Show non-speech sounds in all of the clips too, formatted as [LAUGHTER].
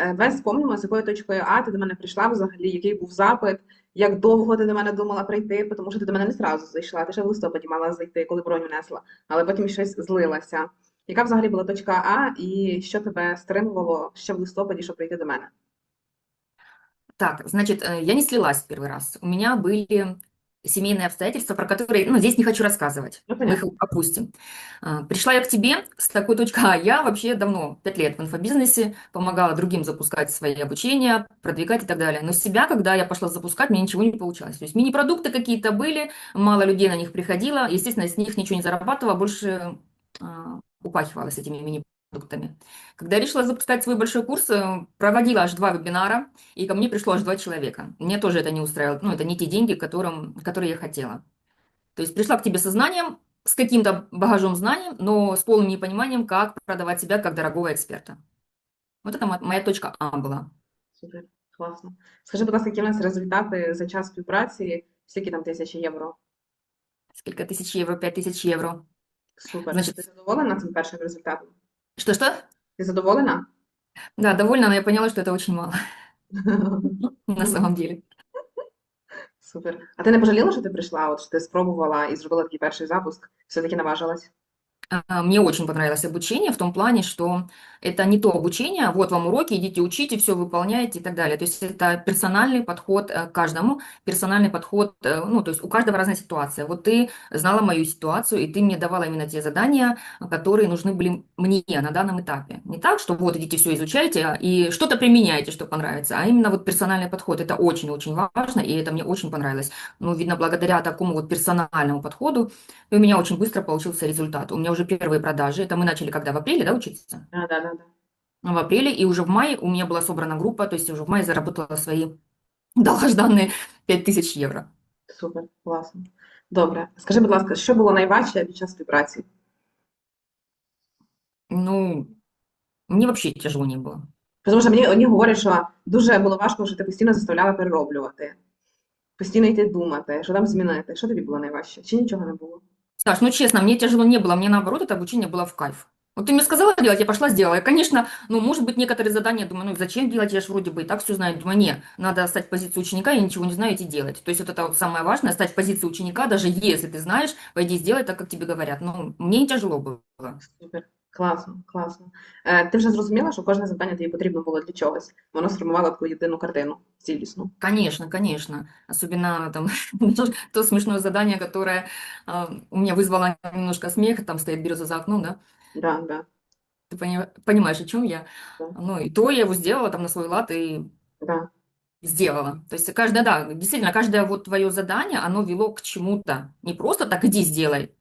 Е, Давай спомнимо, з якою точкою А ти до мене прийшла взагалі, який був запит, як довго ти до мене думала прийти, тому що ти до мене не зразу зайшла, ти ще в листопаді мала зайти, коли бронь внесла, але потім щось злилася. Яка взагалі була точка А, і що тебе стримувало ще в листопаді, щоб прийти до мене? Так, значит, э, я не слилась в первый раз. У меня были семейные обстоятельства, про которые, ну, здесь не хочу рассказывать. Ну, Мы их опустим. А, Пришла я к тебе с такой точкой А. Я вообще давно, пять лет в инфобизнесе, помогала другим запускать свои обучения, продвигать и так далее. Но себя, когда я пошла запускать, мне ничего не получалось. То есть мини-продукты какие-то были, мало людей на них приходило. Естественно, с них ничего не зарабатывала, больше а, упахивалась этими мини-продуктами. Когда я решила запускать свой большой курс, э, проводила аж два вебинара, и ко мне пришло аж два человека. Мне тоже это не устраивало. Ну, это не те деньги, которым, которые я хотела. То есть пришла к тебе со знанием, с каким-то багажом знаний, но с полным непониманием, как продавать себя как дорогого эксперта. Вот это мо- моя точка А была. Супер, класно. Скажи, будь ласка, які в нас результати за час співпраці, скільки там тисяч євро? Сколько тысяч евро, пять тысяч евро. Супер. Значить- Ти задоволена цим першим результатом? Что-что? Ти задоволена? Да, довольна, но я поняла, что это очень мало [LAUGHS] на самом деле. Супер. А ти не пожаліла, що ти прийшла, от що ти спробувала і зробила такий перший запуск, все-таки наважилась? А, Мне очень понравилось обучение в том плане, что это не то обучение, вот вам уроки, идите учите, все выполняете и так далее. То есть это персональный подход э, к каждому, персональный подход, э, ну, то есть у каждого разная ситуация. Вот ты знала мою ситуацию, и ты мне давала именно те задания, которые нужны были мне на данном этапе. Не так, что вот идите все изучайте и что-то применяйте, что понравится, а именно вот персональный подход. Это очень-очень важно, и это мне очень понравилось. Ну, видно, благодаря такому вот персональному подходу у меня очень быстро получился результат. У меня уже первые продажи. Это мы начали когда? В апреле, да, учиться? А, да, да, да. В апреле, и уже в мае у меня была собрана группа, то есть уже в мае заработала свои долгожданные 5000 евро. Супер, класно. Добре. Скажи, будь ласка, що було найважче під час співпраці? Ну, мне вообще тяжело не было. Тому що мені одні говорять, що дуже було важко, що ти постійно заставляла перероблювати, постійно йти думати, що там змінити. Що тобі було найважче? Чи нічого не було? Саш, ну честно, мне тяжело не было, мне наоборот это обучение было в кайф. Вот ты мне сказала делать, я пошла сделала. И, конечно, ну, может быть, некоторые задания, думаю, ну, зачем делать, я же вроде бы и так все знаю. Думаю, не, надо стать в позицию ученика, я ничего не знаю, идти делать. То есть вот это вот самое важное, стать в позицию ученика, даже если ты знаешь, пойди сделай так, как тебе говорят. Ну, мне не тяжело было. Супер, класно, класно. Е, ти вже зрозуміла, що кожне завдання тобі потрібно було для чогось. Воно сформувало таку єдину картину, цілісну. Конечно, конечно. Особенно там [LAUGHS] то смешное задание, которое а, у меня вызвало немножко смех, там стоит бирюза за окном, да? Да, да, Ты пони- понимаешь, о чем я? Да. Ну, и то я его сделала там на свой лад и да. сделала. То есть каждое, да, действительно, каждое вот твое задание, оно вело к чему-то. Не просто так иди сделай,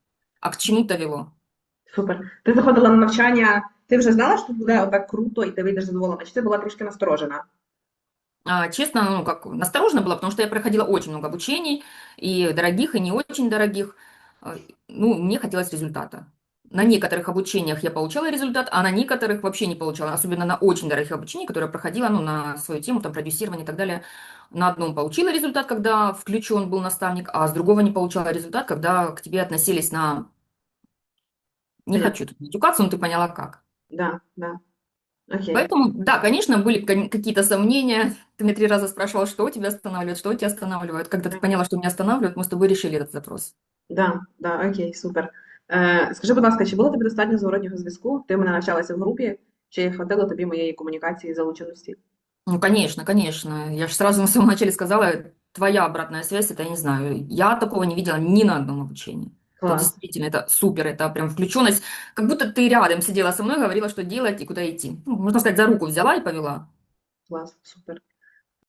а к чему-то вело. Супер. Ти заходила на навчання, ти вже знала, що буде отак круто, і ти вийдеш задоволена, чи ти була трішки насторожена? А, честно, ну, как настороженно было, потому что я проходила очень много обучений, и дорогих, и не очень дорогих. А, Ну, мне хотелось результата. На некоторых обучениях я получала результат, а на некоторых вообще не получала. Особенно на очень дорогих обучениях, которые я проходила, ну, на свою тему, там, продюсирование и так далее. На одном получила результат, когда включен был наставник, а с другого не получала результат, когда к тебе относились на... Не Мгм. хочу тут матюкаться, но ты поняла как. Да, да. Окей. Поэтому, да, конечно, были кон- какие-то сомнения. Ты меня три раза спрашивал, что у тебя останавливает, что у тебя останавливает. Когда ты поняла, что меня останавливает, мы с тобой решили этот запрос. Да, да, окей, супер. Е, скажи, будь ласка, чи було тобі достатньо зворотнього зв'язку? Ти в мене навчалася в групі, чи хватило тобі моєї комунікації і залученості? Ну, конечно, конечно. Я же сразу на самом начале сказала, твоя обратная связь, это я не знаю. Я такого не видела ни на одном обучении. Это Клас. действительно, это супер, это прям включенность. Как будто ты рядом сидела со мной, говорила, что делать и куда идти. Ну, можно сказать, за руку взяла и повела. Клас, супер.